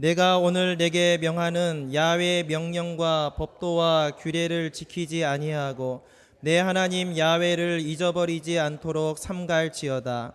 내가 오늘 내게 명하는 야외 명령과 법도와 규례를 지키지 아니하고 내 하나님 야외를 잊어버리지 않도록 삼갈지어다.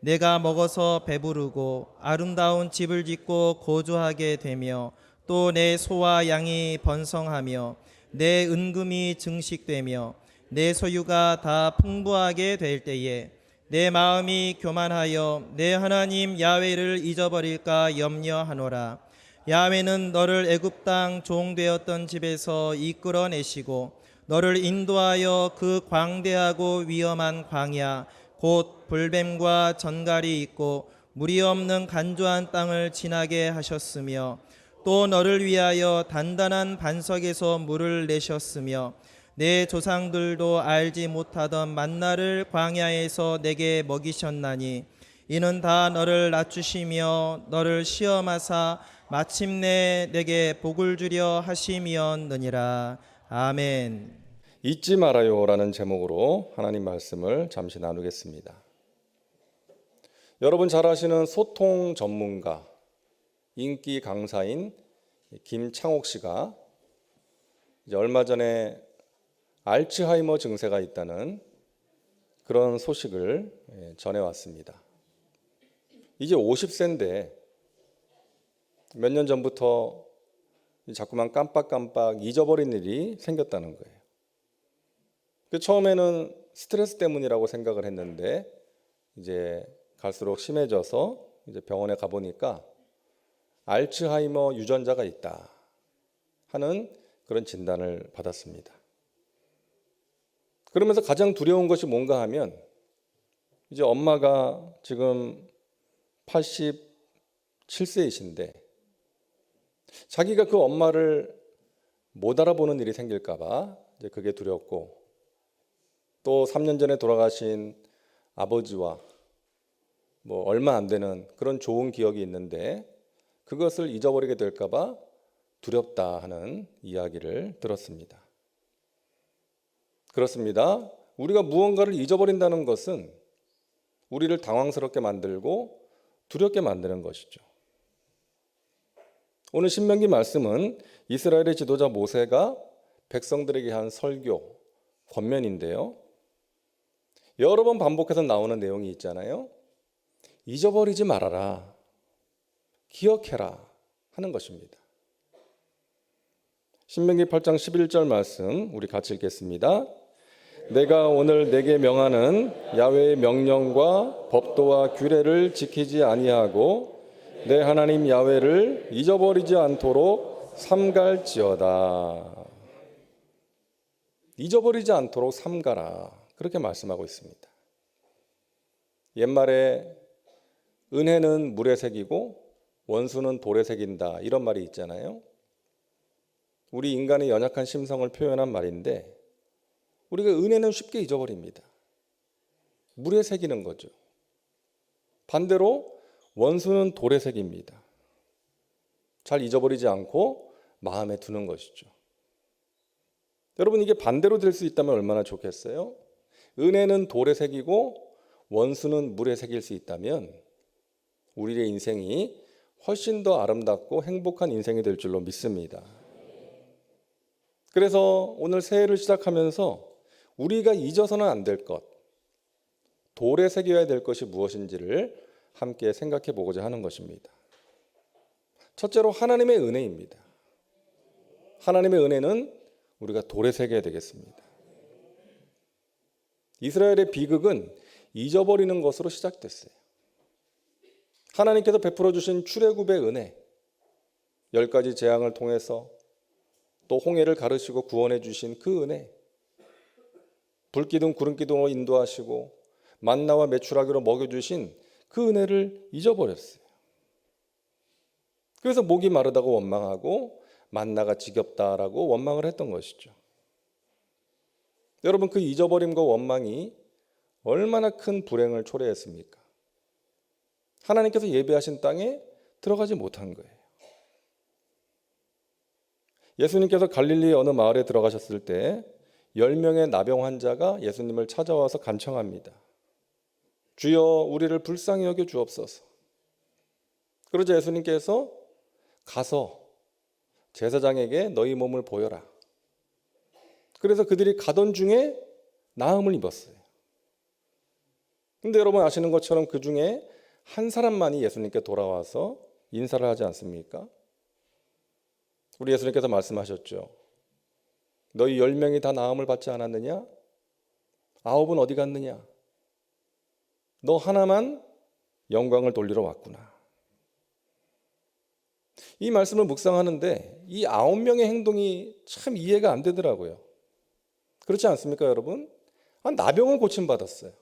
내가 먹어서 배부르고 아름다운 집을 짓고 거주하게 되며 또 내 소와 양이 번성하며 내 은금이 증식되며 내 소유가 다 풍부하게 될 때에 내 마음이 교만하여 내 하나님 야외를 잊어버릴까 염려하노라. 야외는 너를 애굽 땅 종되었던 집에서 이끌어내시고 너를 인도하여 그 광대하고 위험한 광야 곧 불뱀과 전갈이 있고 물이 없는 간조한 땅을 지나게 하셨으며 또 너를 위하여 단단한 반석에서 물을 내셨으며 내 조상들도 알지 못하던 만나를 광야에서 내게 먹이셨나니 이는 다 너를 낮추시며 너를 시험하사 마침내 내게 복을 주려 하심이었느니라 아멘. 잊지 말아요라는 제목으로 하나님 말씀을 잠시 나누겠습니다. 여러분 잘 아시는 소통 전문가 인기 강사인 김창옥 씨가 얼마 전에 알츠하이머 증세가 있다는 그런 소식을 예, 전해왔습니다. 이제 50세인데 몇 년 전부터 자꾸만 깜빡깜빡 잊어버린 일이 생겼다는 거예요. 그 처음에는 스트레스 때문이라고 생각을 했는데 이제 갈수록 심해져서 이제 병원에 가보니까 알츠하이머 유전자가 있다 하는 그런 진단을 받았습니다. 그러면서 가장 두려운 것이 뭔가 하면 이제 엄마가 지금 87세이신데 자기가 그 엄마를 못 알아보는 일이 생길까봐 이제 그게 두렵고 또 3년 전에 돌아가신 아버지와 뭐 얼마 안 되는 그런 좋은 기억이 있는데 그것을 잊어버리게 될까봐 두렵다 하는 이야기를 들었습니다. 그렇습니다. 우리가 무언가를 잊어버린다는 것은 우리를 당황스럽게 만들고 두렵게 만드는 것이죠. 오늘 신명기 말씀은 이스라엘의 지도자 모세가 백성들에게 한 설교, 권면인데요. 여러 번 반복해서 나오는 내용이 있잖아요. 잊어버리지 말아라. 기억해라. 하는 것입니다. 신명기 8장 11절 말씀 우리 같이 읽겠습니다. 내가 오늘 내게 명하는 야외의 명령과 법도와 규례를 지키지 아니하고 내 하나님 야외를 잊어버리지 않도록 삼갈지어다. 잊어버리지 않도록 삼가라. 그렇게 말씀하고 있습니다. 옛말에 은혜는 물에 새기고 원수는 돌에 새긴다. 이런 말이 있잖아요. 우리 인간의 연약한 심성을 표현한 말인데 우리가 은혜는 쉽게 잊어버립니다. 물에 새기는 거죠. 반대로 원수는 돌에 새깁니다. 잘 잊어버리지 않고 마음에 두는 것이죠. 여러분 이게 반대로 될 수 있다면 얼마나 좋겠어요? 은혜는 돌에 새기고 원수는 물에 새길 수 있다면 우리의 인생이 훨씬 더 아름답고 행복한 인생이 될 줄로 믿습니다. 그래서 오늘 새해를 시작하면서 우리가 잊어서는 안 될 것, 돌에 새겨야 될 것이 무엇인지를 함께 생각해 보고자 하는 것입니다. 첫째로 하나님의 은혜입니다. 하나님의 은혜는 우리가 돌에 새겨야 되겠습니다. 이스라엘의 비극은 잊어버리는 것으로 시작됐어요. 하나님께서 베풀어 주신 출애굽의 은혜, 열 가지 재앙을 통해서 또 홍해를 가르시고 구원해 주신 그 은혜, 불기둥 구름기둥으로 인도하시고 만나와 메추라기로 먹여 주신 그 은혜를 잊어버렸어요. 그래서 목이 마르다고 원망하고 만나가 지겹다라고 원망을 했던 것이죠. 여러분 그 잊어버림과 원망이 얼마나 큰 불행을 초래했습니까? 하나님께서 예배하신 땅에 들어가지 못한 거예요. 예수님께서 갈릴리 어느 마을에 들어가셨을 때 10명의 나병 환자가 예수님을 찾아와서 간청합니다. 주여 우리를 불쌍히 여겨 주옵소서. 그러자 예수님께서 가서 제사장에게 너희 몸을 보여라. 그래서 그들이 가던 중에 나음을 입었어요. 근데 여러분 아시는 것처럼 그 중에 한 사람만이 예수님께 돌아와서 인사를 하지 않습니까? 우리 예수님께서 말씀하셨죠. 너희 열 명이 다 나음을 받지 않았느냐? 아홉은 어디 갔느냐? 너 하나만 영광을 돌리러 왔구나. 이 말씀을 묵상하는데 이 아홉 명의 행동이 참 이해가 안 되더라고요. 그렇지 않습니까, 여러분? 아, 나병을 고침받았어요.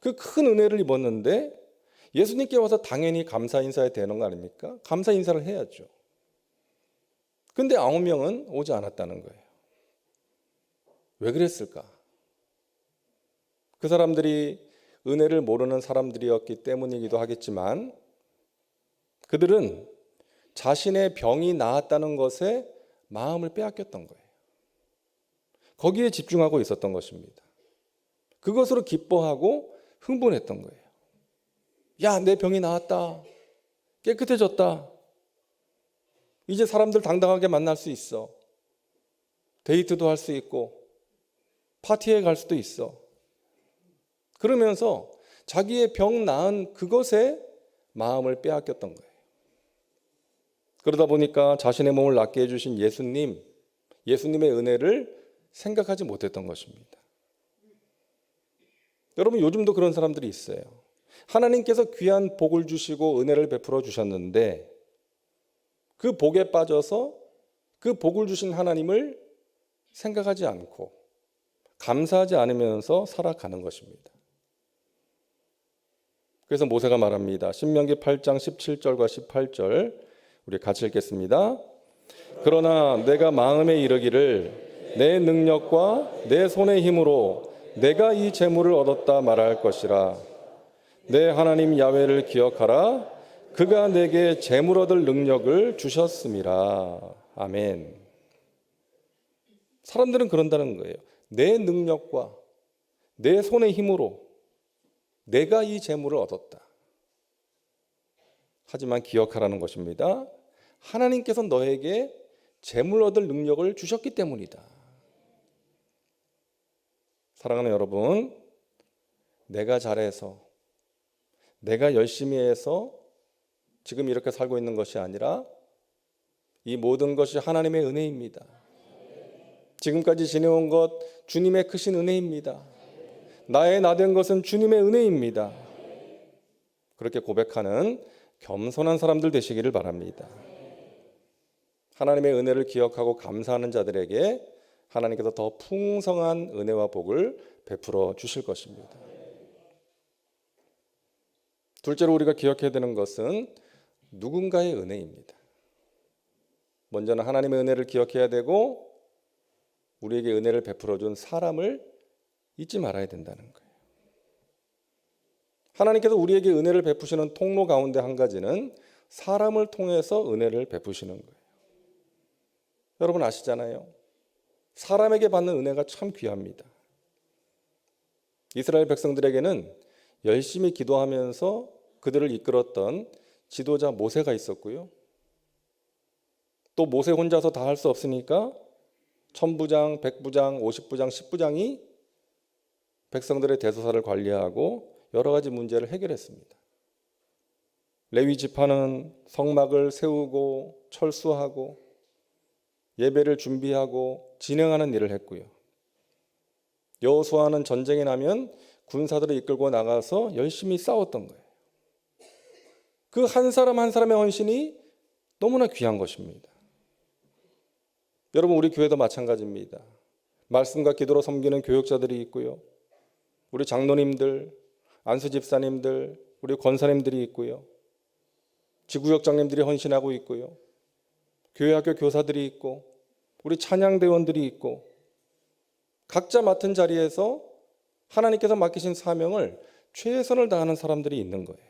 그 큰 은혜를 입었는데 예수님께 와서 당연히 감사 인사에 되는 거 아닙니까? 감사 인사를 해야죠. 근데 아홉 명은 오지 않았다는 거예요. 왜 그랬을까? 그 사람들이 은혜를 모르는 사람들이었기 때문이기도 하겠지만 그들은 자신의 병이 나았다는 것에 마음을 빼앗겼던 거예요. 거기에 집중하고 있었던 것입니다. 그것으로 기뻐하고 흥분했던 거예요. 야, 내 병이 나았다. 깨끗해졌다. 이제 사람들 당당하게 만날 수 있어. 데이트도 할 수 있고, 파티에 갈 수도 있어. 그러면서 자기의 병 나은 그것에 마음을 빼앗겼던 거예요. 그러다 보니까 자신의 몸을 낫게 해주신 예수님, 예수님의 은혜를 생각하지 못했던 것입니다. 여러분, 요즘도 그런 사람들이 있어요. 하나님께서 귀한 복을 주시고 은혜를 베풀어 주셨는데 그 복에 빠져서 그 복을 주신 하나님을 생각하지 않고 감사하지 않으면서 살아가는 것입니다. 그래서 모세가 말합니다. 신명기 8장 17절과 18절 우리 같이 읽겠습니다. 그러나 내가 마음에 이르기를 내 능력과 내 손의 힘으로 내가 이 재물을 얻었다 말할 것이라 내 하나님 야훼를 기억하라 그가 내게 재물 얻을 능력을 주셨음이라 아멘. 사람들은 그런다는 거예요. 내 능력과 내 손의 힘으로 내가 이 재물을 얻었다. 하지만 기억하라는 것입니다. 하나님께서 너에게 재물 얻을 능력을 주셨기 때문이다. 사랑하는 여러분, 내가 잘해서, 내가 열심히 해서 지금 이렇게 살고 있는 것이 아니라 이 모든 것이 하나님의 은혜입니다. 지금까지 지내온 것 주님의 크신 은혜입니다. 나의 나된 것은 주님의 은혜입니다. 그렇게 고백하는 겸손한 사람들 되시기를 바랍니다. 하나님의 은혜를 기억하고 감사하는 자들에게 하나님께서 더 풍성한 은혜와 복을 베풀어 주실 것입니다. 둘째로 우리가 기억해야 되는 것은 누군가의 은혜입니다. 먼저는 하나님의 은혜를 기억해야 되고 우리에게 은혜를 베풀어 준 사람을 잊지 말아야 된다는 거예요. 하나님께서 우리에게 은혜를 베푸시는 통로 가운데 한 가지는 사람을 통해서 은혜를 베푸시는 거예요. 여러분 아시잖아요. 사람에게 받는 은혜가 참 귀합니다. 이스라엘 백성들에게는 열심히 기도하면서 그들을 이끌었던 지도자 모세가 있었고요. 또 모세 혼자서 다 할 수 없으니까 천부장, 백부장, 오십부장, 십부장이 백성들의 대소사를 관리하고 여러 가지 문제를 해결했습니다. 레위 지파는 성막을 세우고 철수하고 예배를 준비하고 진행하는 일을 했고요. 여호수아는 전쟁이 나면 군사들을 이끌고 나가서 열심히 싸웠던 거예요. 그 한 사람 한 사람의 헌신이 너무나 귀한 것입니다. 여러분 우리 교회도 마찬가지입니다. 말씀과 기도로 섬기는 교육자들이 있고요. 우리 장로님들, 안수 집사님들, 우리 권사님들이 있고요. 지구역장님들이 헌신하고 있고요. 교회학교 교사들이 있고 우리 찬양대원들이 있고 각자 맡은 자리에서 하나님께서 맡기신 사명을 최선을 다하는 사람들이 있는 거예요.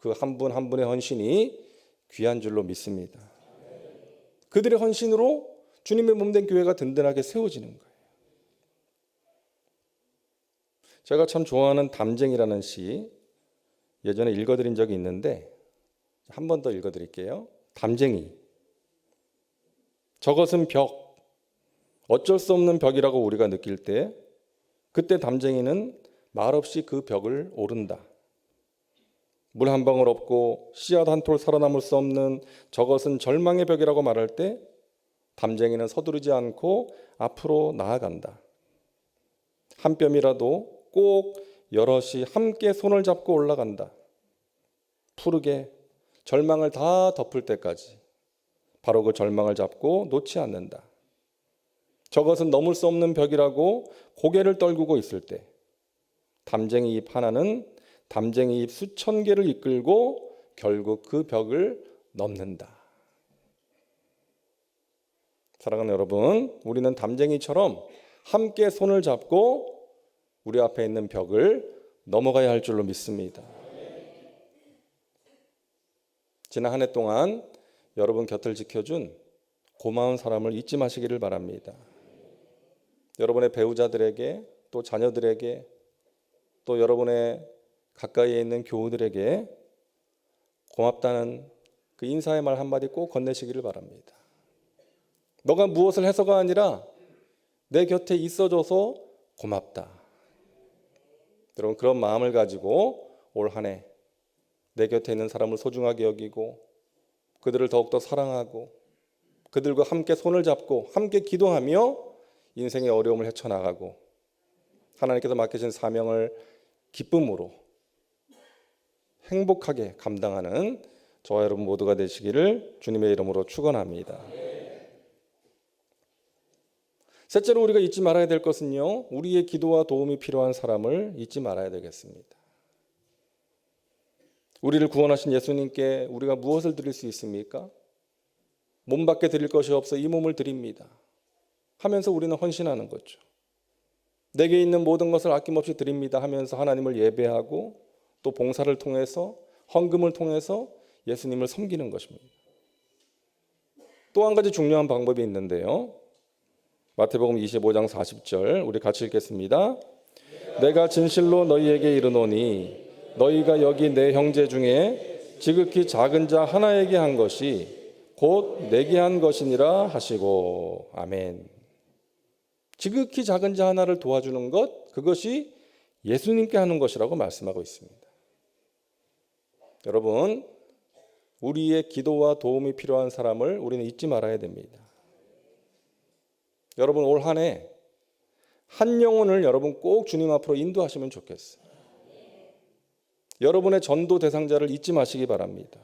그 한 분 한 분의 헌신이 귀한 줄로 믿습니다. 그들의 헌신으로 주님의 몸된 교회가 든든하게 세워지는 거예요. 제가 참 좋아하는 담쟁이라는 시 예전에 읽어드린 적이 있는데 한 번 더 읽어 드릴게요. 담쟁이. 저것은 벽. 어쩔 수 없는 벽이라고 우리가 느낄 때 그때 담쟁이는 말없이 그 벽을 오른다. 물 한 방울 없고 씨앗 한 톨 살아남을 수 없는 저것은 절망의 벽이라고 말할 때 담쟁이는 서두르지 않고 앞으로 나아간다. 한 뼘이라도 꼭 여럿이 함께 손을 잡고 올라간다. 푸르게 절망을 다 덮을 때까지 바로 그 절망을 잡고 놓지 않는다. 저것은 넘을 수 없는 벽이라고 고개를 떨구고 있을 때 담쟁이 잎 하나는 담쟁이 잎 수천 개를 이끌고 결국 그 벽을 넘는다. 사랑하는 여러분, 우리는 담쟁이처럼 함께 손을 잡고 우리 앞에 있는 벽을 넘어가야 할 줄로 믿습니다. 지난 한 해 동안 여러분 곁을 지켜준 고마운 사람을 잊지 마시기를 바랍니다. 여러분의 배우자들에게 또 자녀들에게 또 여러분의 가까이에 있는 교우들에게 고맙다는 그 인사의 말 한마디 꼭 건네시기를 바랍니다. 너가 무엇을 해서가 아니라 내 곁에 있어줘서 고맙다. 여러분 그런 마음을 가지고 올 한 해 내 곁에 있는 사람을 소중하게 여기고 그들을 더욱더 사랑하고 그들과 함께 손을 잡고 함께 기도하며 인생의 어려움을 헤쳐나가고 하나님께서 맡기신 사명을 기쁨으로 행복하게 감당하는 저와 여러분 모두가 되시기를 주님의 이름으로 축원합니다. 셋째로 우리가 잊지 말아야 될 것은요. 우리의 기도와 도움이 필요한 사람을 잊지 말아야 되겠습니다. 우리를 구원하신 예수님께 우리가 무엇을 드릴 수 있습니까? 몸 밖에 드릴 것이 없어 이 몸을 드립니다. 하면서 우리는 헌신하는 거죠. 내게 있는 모든 것을 아낌없이 드립니다 하면서 하나님을 예배하고 또 봉사를 통해서 헌금을 통해서 예수님을 섬기는 것입니다. 또 한 가지 중요한 방법이 있는데요. 마태복음 25장 40절 우리 같이 읽겠습니다. 내가 진실로 너희에게 이르노니 너희가 여기 내 형제 중에 지극히 작은 자 하나에게 한 것이 곧 내게 한 것이니라 하시고 아멘. 지극히 작은 자 하나를 도와주는 것 그것이 예수님께 하는 것이라고 말씀하고 있습니다. 여러분 우리의 기도와 도움이 필요한 사람을 우리는 잊지 말아야 됩니다. 여러분 올 한 해 한 영혼을 여러분 꼭 주님 앞으로 인도하시면 좋겠어요. 여러분의 전도 대상자를 잊지 마시기 바랍니다.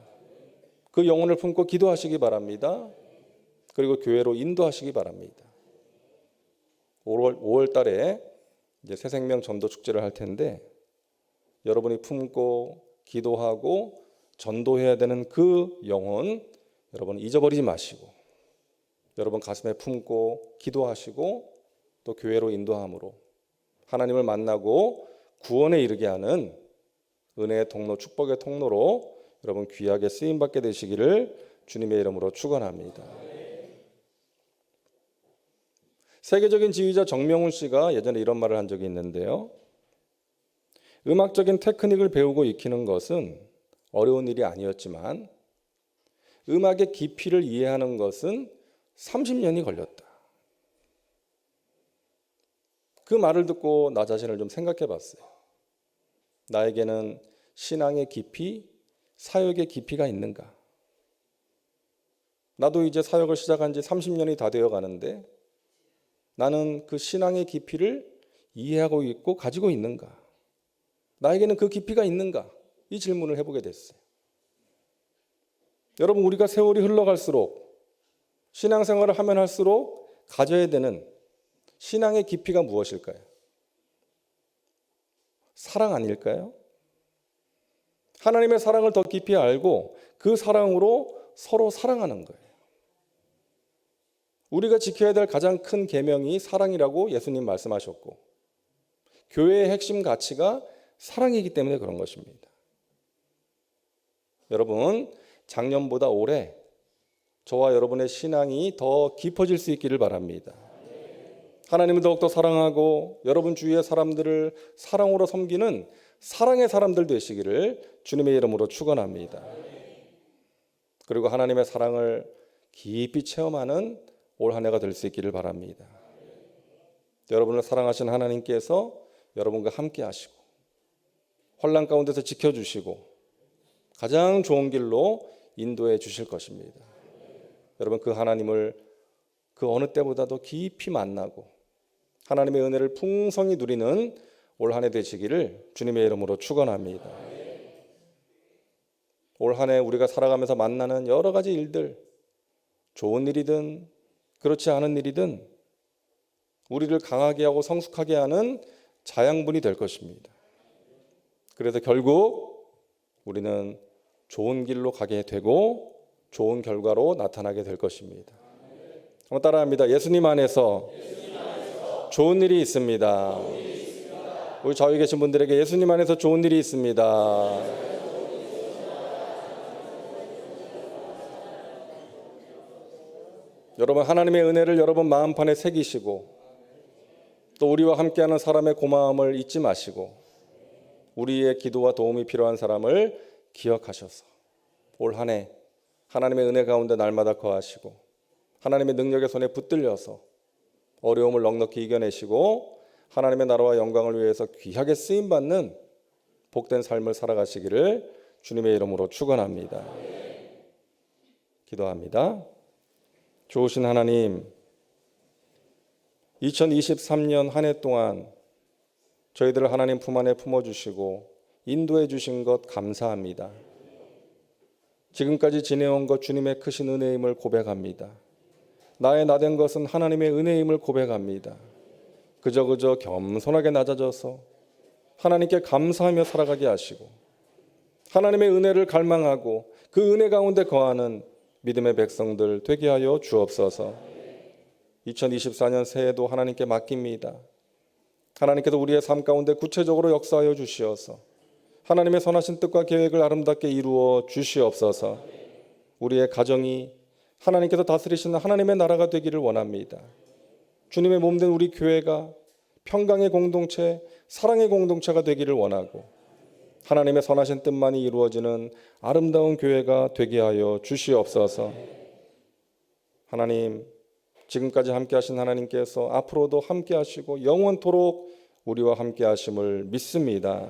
그 영혼을 품고 기도하시기 바랍니다. 그리고 교회로 인도하시기 바랍니다. 5월, 5월 달에 이제 새생명 전도 축제를 할 텐데 여러분이 품고 기도하고 전도해야 되는 그 영혼 여러분 잊어버리지 마시고 여러분 가슴에 품고 기도하시고 또 교회로 인도함으로 하나님을 만나고 구원에 이르게 하는 은혜의 통로, 축복의 통로로 여러분 귀하게 쓰임 받게 되시기를 주님의 이름으로 축원합니다. 세계적인 지휘자 정명훈 씨가 예전에 이런 말을 한 적이 있는데요. 음악적인 테크닉을 배우고 익히는 것은 어려운 일이 아니었지만 음악의 깊이를 이해하는 것은 30년이 걸렸다. 그 말을 듣고 나 자신을 좀 생각해 봤어요. 나에게는 신앙의 깊이, 사역의 깊이가 있는가? 나도 이제 사역을 시작한 지 30년이 다 되어 가는데 나는 그 신앙의 깊이를 이해하고 있고 가지고 있는가? 나에게는 그 깊이가 있는가? 이 질문을 해보게 됐어요. 여러분, 우리가 세월이 흘러갈수록 신앙생활을 하면 할수록 가져야 되는 신앙의 깊이가 무엇일까요? 사랑 아닐까요? 하나님의 사랑을 더 깊이 알고 그 사랑으로 서로 사랑하는 거예요. 우리가 지켜야 될 가장 큰 계명이 사랑이라고 예수님 말씀하셨고 교회의 핵심 가치가 사랑이기 때문에 그런 것입니다. 여러분, 작년보다 올해 저와 여러분의 신앙이 더 깊어질 수 있기를 바랍니다. 하나님을 더욱더 사랑하고 여러분 주위의 사람들을 사랑으로 섬기는 사랑의 사람들 되시기를 주님의 이름으로 축원합니다. 그리고 하나님의 사랑을 깊이 체험하는 올 한 해가 될 수 있기를 바랍니다. 여러분을 사랑하신 하나님께서 여러분과 함께 하시고 환란 가운데서 지켜 주시고 가장 좋은 길로 인도해 주실 것입니다. 여러분 그 하나님을 그 어느 때보다도 깊이 만나고 하나님의 은혜를 풍성히 누리는 올 한해 되시기를 주님의 이름으로 축원합니다. 올 한해 우리가 살아가면서 만나는 여러 가지 일들 좋은 일이든 그렇지 않은 일이든 우리를 강하게 하고 성숙하게 하는 자양분이 될 것입니다. 그래서 결국 우리는 좋은 길로 가게 되고 좋은 결과로 나타나게 될 것입니다. 한번 따라합니다. 예수님 안에서 좋은 일이 있습니다. 우리 저희 계신 분들에게 예수님 안에서 좋은 일이 있습니다. 여러분 하나님의 은혜를 여러분 마음판에 새기시고 또 우리와 함께하는 사람의 고마움을 잊지 마시고 우리의 기도와 도움이 필요한 사람을 기억하셔서 올 한해 하나님의 은혜 가운데 날마다 거하시고 하나님의 능력의 손에 붙들려서 어려움을 넉넉히 이겨내시고 하나님의 나라와 영광을 위해서 귀하게 쓰임 받는 복된 삶을 살아가시기를 주님의 이름으로 축원합니다. 기도합니다. 좋으신 하나님 2023년 한 해 동안 저희들을 하나님 품 안에 품어 주시고 인도해 주신 것 감사합니다. 지금까지 지내온 것 주님의 크신 은혜임을 고백합니다. 나의 나된 것은 하나님의 은혜임을 고백합니다. 그저 그저 겸손하게 낮아져서 하나님께 감사하며 살아가게 하시고 하나님의 은혜를 갈망하고 그 은혜 가운데 거하는 믿음의 백성들 되게 하여 주옵소서. 2024년 새해도 하나님께 맡깁니다. 하나님께서 우리의 삶 가운데 구체적으로 역사하여 주시어서 하나님의 선하신 뜻과 계획을 아름답게 이루어 주시옵소서. 우리의 가정이 하나님께서 다스리시는 하나님의 나라가 되기를 원합니다. 주님의 몸된 우리 교회가 평강의 공동체, 사랑의 공동체가 되기를 원하고 하나님의 선하신 뜻만이 이루어지는 아름다운 교회가 되게 하여 주시옵소서. 하나님, 지금까지 함께 하신 하나님께서 앞으로도 함께 하시고 영원토록 우리와 함께 하심을 믿습니다.